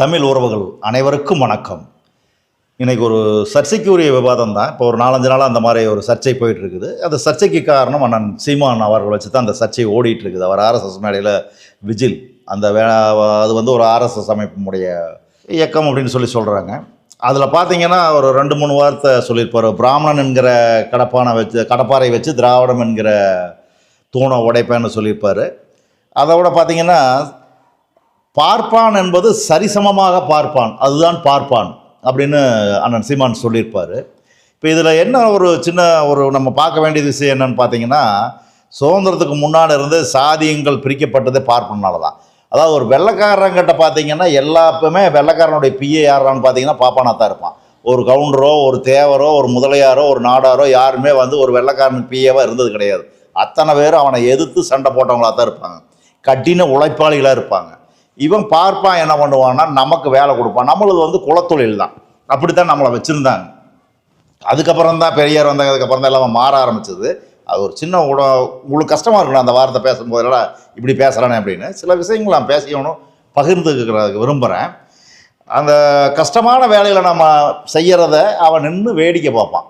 தமிழ் உறவுகள் அனைவருக்கும் வணக்கம். இன்றைக்கி ஒரு சர்ச்சைக்குரிய விவாதம் தான். இப்போ ஒரு நாலஞ்சு நாளாக அந்த மாதிரி ஒரு சர்ச்சை போயிட்டுருக்குது. அந்த சர்ச்சைக்கு காரணம் அண்ணன் சீமான் அவர்கள் வச்சு தான் அந்த சர்ச்சை ஓடிட்டுருக்குது. அவர் ஆர்எஸ்எஸ் மேடையில் விஜில். அந்த வே அது வந்து ஒரு ஆர்எஸ்எஸ் அமைப்பினுடைய இயக்கம் அப்படின்னு சொல்லி சொல்கிறாங்க அதில் பார்த்தீங்கன்னா ஒரு ரெண்டு மூணு வார்த்தை சொல்லியிருப்பார். பிராமணன் என்கிற கடப்பானை வச்சு கடப்பாரை வச்சு திராவிடம் என்கிற தூணை உடைப்பேன்னு சொல்லியிருப்பார். அதை விட பார்த்தீங்கன்னா பார்ப்பான் என்பது சரிசமமாக பார்ப்பான். அதுதான் பார்ப்பான் அப்படின்னு அண்ணன் சீமான் சொல்லியிருப்பார். இப்போ இதில் என்ன ஒரு சின்ன ஒரு நம்ம பார்க்க வேண்டிய விஷயம் என்னன்னு பார்த்தீங்கன்னா சுதந்திரத்துக்கு முன்னாடி இருந்து சாதியங்கள் பிரிக்கப்பட்டதே பார்ப்பனால தான் அதாவது ஒரு வெள்ளைக்காரங்கிட்ட பார்த்தீங்கன்னா எல்லாப்புமே வெள்ளைக்காரனுடைய பிஏ யாரான்னு பார்த்தீங்கன்னா பாப்பானா தான் இருப்பான். ஒரு கவுண்டரோ ஒரு தேவரோ ஒரு முதலியாரோ ஒரு நாடாரோ யாருமே வந்து ஒரு வெள்ளைக்காரனுக்கு பிஏவாக இருந்தது கிடையாது. அத்தனை பேரும் அவனை எதிர்த்து சண்டை போட்டவங்களா தான் இருப்பாங்க. கடின உழைப்பாளிகளாக இருப்பாங்க. இவன் பார்ப்பான் என்ன பண்ணுவான்னா நமக்கு வேலை கொடுப்பான். நம்மளது வந்து குலத்தொழில் தான். அப்படி தான் நம்மளை வச்சுருந்தாங்க. அதுக்கப்புறம் தான் பெரியார் வந்ததுக்கப்புறம் தான் எல்லாம் மாற ஆரம்பிச்சது. அது ஒரு சின்ன உட உங்களுக்கு கஷ்டமாக இருக்கணும் அந்த வார்த்தை பேசும்போதெல்லாம் இப்படி பேசுகிறானே அப்படின்னு. சில விஷயங்கள் நான் பேசிக்கணும் பகிர்ந்துக்கிறதுக்கு விரும்புகிறேன் அந்த கஷ்டமான வேலையில் நம்ம செய்கிறத அவன் நின்று வேடிக்கை பார்ப்பான்.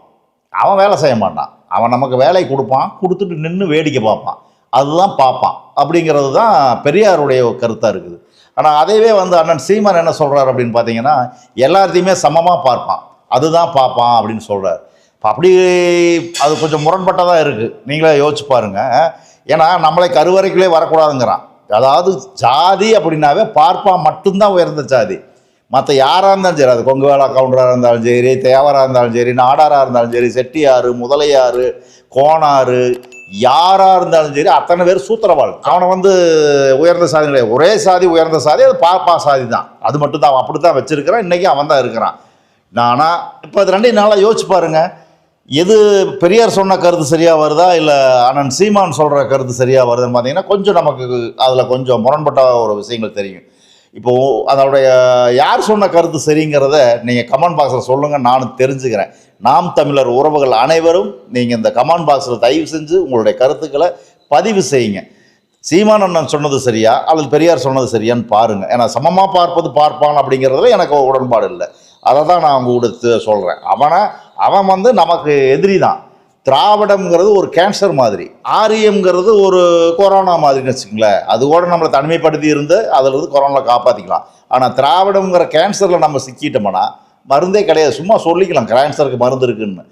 அவன் வேலை செய்ய மாட்டான். அவன் நமக்கு வேலை கொடுப்பான். கொடுத்துட்டு நின்று வேடிக்கை பார்ப்பான். அதுதான் பார்ப்பான். அப்படிங்கிறது தான் பெரியாருடைய கருத்தாக இருக்குது. ஆனால் அதைவே வந்து அண்ணன் சீமான் என்ன சொல்கிறார் அப்படின்னு பார்த்தீங்கன்னா எல்லாத்தையுமே சமமாக பார்ப்பான். அதுதான் பார்ப்பான் அப்படின்னு சொல்கிறார் இப்போ அப்படி அது கொஞ்சம் முரண்பட்டதாக இருக்குது நீங்களே யோசிச்சு பாருங்க. ஏன்னா நம்மளை கருவறைக்குள்ளே வரக்கூடாதுங்கிறான். அதாவது ஜாதி அப்படின்னாவே பார்ப்பான் மட்டும்தான் உயர்ந்த ஜாதி. மற்ற யாராக இருந்தாலும் சரி அது கொங்கு வேளா கவுண்டராக இருந்தாலும் சரி தேவராக இருந்தாலும் சரி நாடாராக இருந்தாலும் சரி செட்டியார் முதலையாறு கோணாறு யாராக இருந்தாலும் சரி அத்தனை பேர் சூத்திரவாள் அவனை வந்து உயர்ந்த சாதி கிடையாது. ஒரே சாதி உயர்ந்த சாதி அது பாப்பா சாதி தான் அது மட்டும் தான் அவன் அப்படி தான் வச்சுருக்கிறான். இன்றைக்கி அவன் தான் இருக்கிறான். நானா இப்போ அது ரெண்டையும் நாளாக யோசிச்சு பாருங்க. எது பெரியார் சொன்ன கருத்து சரியாக வருதா? இல்லை அண்ணன் சீமான் சொல்கிற கருத்து சரியாக வருதுன்னு பார்த்தீங்கன்னா கொஞ்சம் நமக்கு அதில் கொஞ்சம் முரண்பட்ட ஒரு விஷயங்கள் தெரியும். இப்போ அதனுடைய யார் சொன்ன கருத்து சரிங்கிறத நீங்கள் கமெண்ட் பாக்ஸில் சொல்லுங்கள் நானும் தெரிஞ்சுக்கிறேன். நாம் தமிழர் உறவுகள் அனைவரும் நீங்கள் இந்த கமெண்ட் பாக்ஸில் தயவு செஞ்சு உங்களுடைய கருத்துக்களை பதிவு செய்யுங்க. சீமான் அண்ணன் சொன்னது சரியா? அல்லது பெரியார் சொன்னது சரியான்னு பாருங்கள் ஏன்னா சமமாக பார்ப்பது பார்ப்பான் அப்படிங்கிறதுல எனக்கு உடன்பாடு இல்லை. அதை தான் நான் உங்களுக்கு சொல்கிறேன் அவனை அவன் வந்து நமக்கு எதிரி தான். திராவிடம்ங்கிறது ஒரு கேன்சர் மாதிரி. ஆரியம்ங்கிறது ஒரு கொரோனா மாதிரின்னு வச்சுங்களேன் அது கூட நம்மளை தனிமைப்படுத்தி இருந்து அதிலிருந்து கொரோனாவில் காப்பாற்றிக்கலாம் ஆனால் திராவிடம்ங்கிற கேன்சரில் நம்ம சிக்கிட்டோம்னா மருந்தே கிடையாது. சும்மா சொல்லிக்கலாம் கேன்சருக்கு மருந்து இருக்குன்னு.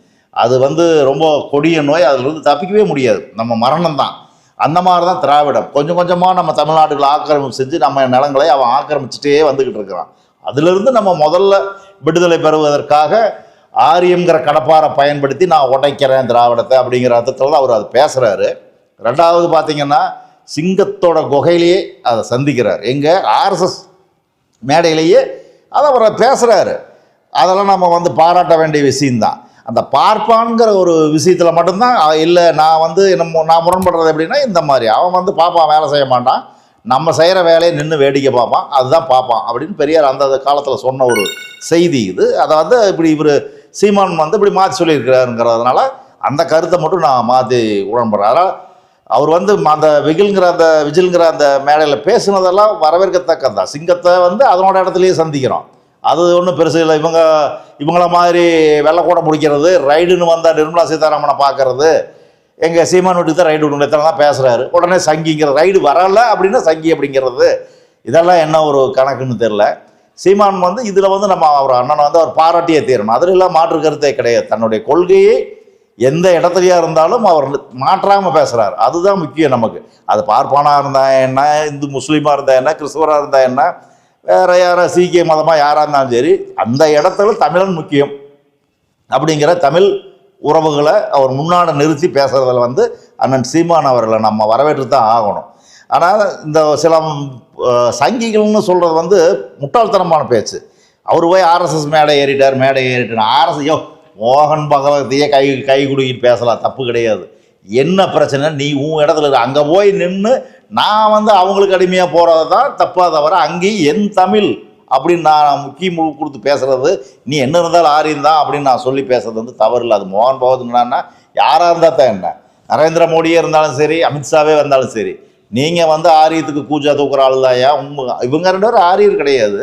அது வந்து ரொம்ப கொடிய நோய் அதிலிருந்து தப்பிக்கவே முடியாது. நம்ம மரணம் தான் அந்த மாதிரி தான் திராவிடம். கொஞ்சம் கொஞ்சமாக நம்ம தமிழ்நாட்டுகளை ஆக்கிரமிப்பு செஞ்சு நம்ம நிலங்களை அவன் ஆக்கிரமிச்சிட்டே வந்துக்கிட்டு இருக்கிறான். அதிலிருந்து நம்ம முதல்ல விடுதலை பெறுவதற்காக ஆரியம்ங்கிற கடப்பாரை பயன்படுத்தி நான் உடைக்கிறேன் திராவிடத்தை அப்படிங்கிற அர்த்தத்தில் தான் அவர் அது பேசுகிறாரு ரெண்டாவது பார்த்தீங்கன்னா சிங்கத்தோட குகையிலேயே அதை சந்திக்கிறார். எங்கே? ஆர்எஸ்எஸ் மேடையிலேயே அதை அவர் பேசுகிறாரு அதெல்லாம் நம்ம வந்து பாராட்ட வேண்டிய விஷயந்தான் அந்த பார்ப்பான்ங்கிற ஒரு விஷயத்தில் மட்டும்தான் இல்லை நான் வந்து நம்ம நான் முரண்படுறது எப்படின்னா இந்த மாதிரி. அவன் வந்து பார்ப்பான் வேலை செய்ய மாட்டான். நம்ம செய்கிற வேலையை நின்று வேடிக்கை பார்ப்பான். அதுதான் பார்ப்பான் அப்படின்னு பெரியார் அந்த காலத்தில் சொன்ன ஒரு செய்தி இது. அதை வந்து இப்படி இவர் சீமான் வந்து இப்படி மாற்றி சொல்லியிருக்கிறாருங்கிறதுனால அந்த கருத்தை மட்டும் நான் மாற்றி உடன்படுறேன். அதனால் அவர் வந்து அந்த விகில்ங்கிற அந்த விஜில்ங்கிற அந்த மேடையில் பேசுனதெல்லாம் வரவேற்கத்தக்கது. தான் சிங்கத்தை வந்து அதனோட இடத்துலையே சந்திக்கிறோம். அது ஒன்றும் பெருசு இல்லை. இவங்க இவங்கள மாதிரி வெள்ளக்கூட முடிக்கிறது ரைடுன்னு வந்தால் நிர்மலா சீதாராமனை பார்க்கறது எங்கள் சீமான் வீட்டுக்கு தான் ரைடு விடணும். இத்தனை தான் பேசுகிறாரு உடனே சங்கிங்கிற ரைடு வரல அப்படின்னா சங்கி அப்படிங்கிறது. இதெல்லாம் என்ன ஒரு கணக்குன்னு தெரில சீமான் வந்து இதில் வந்து நம்ம அவர் அண்ணனை வந்து அவர் பாராட்டியே தீரணும். அதில் எல்லாம் மாற்று கருத்தே கிடையாது. தன்னுடைய கொள்கையை எந்த இடத்துலையா இருந்தாலும் அவர் மாற்றாமல் பேசுகிறார் அதுதான் முக்கியம் நமக்கு. அது பார்ப்பானாக இருந்தால் என்ன இந்து முஸ்லீமாக இருந்தால் என்ன கிறிஸ்துவராக இருந்தால் என்ன வேறு யாரா சீக்கிய மதமாக யாராக இருந்தாலும் சரி அந்த இடத்துல தமிழன் முக்கியம். அப்படிங்கிற தமிழ் உறவுகளை அவர் முன்னாடி நிறுத்தி பேசுகிறதில் வந்து அண்ணன் சீமான் அவர்களை நம்ம வரவேற்று தான் ஆகணும். ஆனால் இந்த சில சங்கிகள்னு சொல்கிறது வந்து முட்டாள்தனமான பேச்சு. அவர் போய் ஆர்எஸ்எஸ் மேடை ஏறிட்டார் மேடை ஏறிட்டார். ஆர்எஸ் யோ மோகன் பகவத்தையே கை கை குடுக்கிட்டு பேசலாம் தப்பு கிடையாது. என்ன பிரச்சனை நீ உன் இடத்துல இரு. அங்கே போய் நின்று நான் வந்து அவங்களுக்கு அடிமையாக போகிறது தான் தப்பாக தவிர அங்கேயும் என் தமிழ் அப்படின்னு நான் முக்கியம் கொடுத்து பேசுகிறது நீ என்ன இருந்தாலும் ஆரியம் தான் அப்படின்னு நான் சொல்லி பேசுறது வந்து தவறு இல்லை. அது மோகன் பகவத்னா யாராக இருந்தால் தான் என்ன? நரேந்திர மோடியே இருந்தாலும் சரி அமித்ஷாவே வந்தாலும் சரி. நீங்கள் வந்து ஆரியத்துக்கு கூஜா தூக்குற ஆள் தான் உங்க இவங்க ரெண்டு பேரும் ஆரியர் கிடையாது.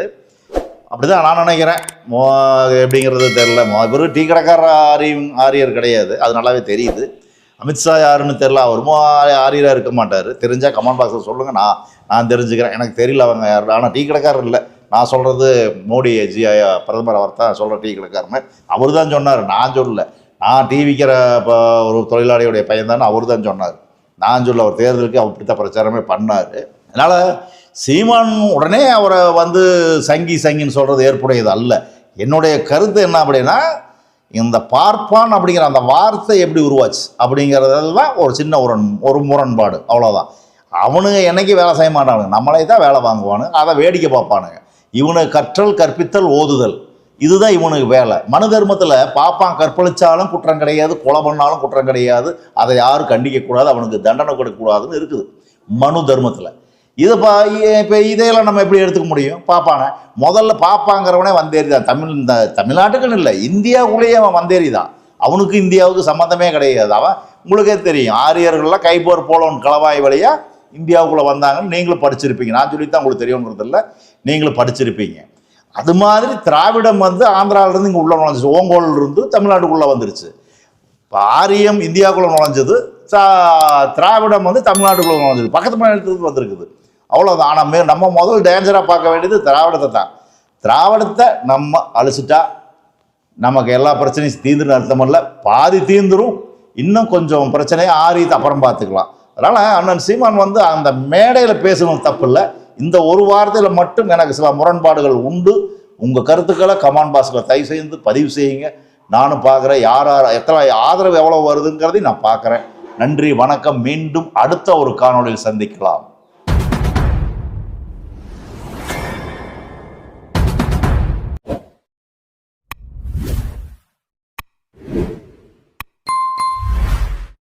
அப்படிதான் நான் நினைக்கிறேன். மோ எப்படிங்கிறது தெரில மோ இவர் டீ கடைக்கார ஆரியம் ஆரியர் கிடையாது. அது நல்லாவே தெரியுது. அமித்ஷா யாருன்னு தெரில அவரும் ஆரியராக இருக்க மாட்டார். தெரிஞ்சால் கமெண்ட் பாக்ஸில் சொல்லுங்கள் நான் நான் தெரிஞ்சுக்கிறேன். எனக்கு தெரியல அவங்க யார். ஆனால் டீ கடைக்காரர் இல்லை. நான் சொல்கிறது மோடி ஜி பிரதமர் அவர் தான் சொல்கிற டீ கடைக்காரன்னு அவர் தான் சொன்னார். நான் சொல்லல. நான் டீ விற்கிற இப்போ ஒரு தொழிலாளியுடைய பையன் தான் அவர் தான் சொன்னார். நான் சொல்ல அவர் தேர்தலுக்கு அவர் பிரச்சாரமே பண்ணார். அதனால் சீமான் உடனே அவரை வந்து சங்கி சங்கின்னு சொல்கிறது ஏற்புடையது அல்ல. என்னுடைய கருத்து என்ன அப்படின்னா இந்த பார்ப்பான் அப்படிங்கிற அந்த வார்த்தை எப்படி உருவாச்சு அப்படிங்கிறதெல்லாம் ஒரு சின்ன உரன் ஒரு முரண்பாடு அவ்வளோதான் அவனுங்க என்னைக்கு வேலை செய்ய மாட்டானுங்க. நம்மளே தான் வேலை வாங்குவானுங்க. அதை வேடிக்கை பார்ப்பானுங்க. இவனை கற்றல் கற்பித்தல் ஓதுதல். இதுதான் இவனுக்கு வேலை. மனு தர்மத்தில் பாப்பான் கற்பழிச்சாலும் குற்றம் கிடையாது கொலை பண்ணாலும் குற்றம் கிடையாது. அதை யாரும் கண்டிக்கக்கூடாது அவனுக்கு தண்டனை கொடுக்கக்கூடாதுன்னு இருக்குது. மனு தர்மத்தில். இது பா இப்போ இதையெல்லாம் நம்ம எப்படி எடுத்துக்க முடியும்? பாப்பானை. முதல்ல பாப்பாங்கிறவனே வந்தேறி தான் தமிழ் இந்த தமிழ்நாட்டுக்குன்னு இல்லை. இந்தியாவுக்குள்ளேயே அவன் வந்தேறிதான். அவனுக்கு இந்தியாவுக்கு சம்மந்தமே கிடையாது. அவன் உங்களுக்கே தெரியும். ஆரியர்கள்லாம் கைப்போர் போலோன் களவாய் வழியாக இந்தியாவுக்குள்ளே வந்தாங்கன்னு நீங்களும் படிச்சிருப்பீங்க. நான் சொல்லித்தான் உங்களுக்கு தெரியுங்கிறது இல்லை. நீங்களும் படிச்சிருப்பீங்க. அது மாதிரி திராவிடம் வந்து ஆந்திராவிலேருந்து இங்கே உள்ள நுழைஞ்சிச்சு. ஓங்கோல் இருந்து தமிழ்நாட்டுக்குள்ளே வந்துருச்சு. இப்போ ஆரியம் இந்தியாவுக்குள்ளே நுழைஞ்சது. திராவிடம் வந்து தமிழ்நாட்டுக்குள்ளே நுழைஞ்சது. பக்கத்து மாநிலத்துக்கு வந்திருக்குது. அவ்வளோதான் ஆனால் மே நம்ம முதல் டேஞ்சராக பார்க்க வேண்டியது திராவிடத்தை தான். திராவிடத்தை நம்ம அழிச்சிட்டா நமக்கு எல்லா பிரச்சனையும் தீர்ந்துடும் அர்த்தம் இல்லை. பாதி தீந்துரும். இன்னும் கொஞ்சம் பிரச்சனையை ஆரியத்தை அப்புறம் பார்த்துக்கலாம். அதனால் அண்ணன் சீமான் வந்து அந்த மேடையில் பேசணும் தப்பு இல்லை. இந்த ஒரு வாரத்தில் மட்டும் எனக்கு சில முரண்பாடுகள் உண்டு. உங்கள் கருத்துக்களை கமாண்ட் பாஸில் தயவு செய்து பதிவு செய்யுங்க. நானும் பார்க்குறேன் யார் யார் எத்தனை ஆதரவு எவ்வளோ வருதுங்கிறதையும் நான் பார்க்குறேன். நன்றி வணக்கம். மீண்டும் அடுத்த ஒரு காணொளியில் சந்திக்கலாம்.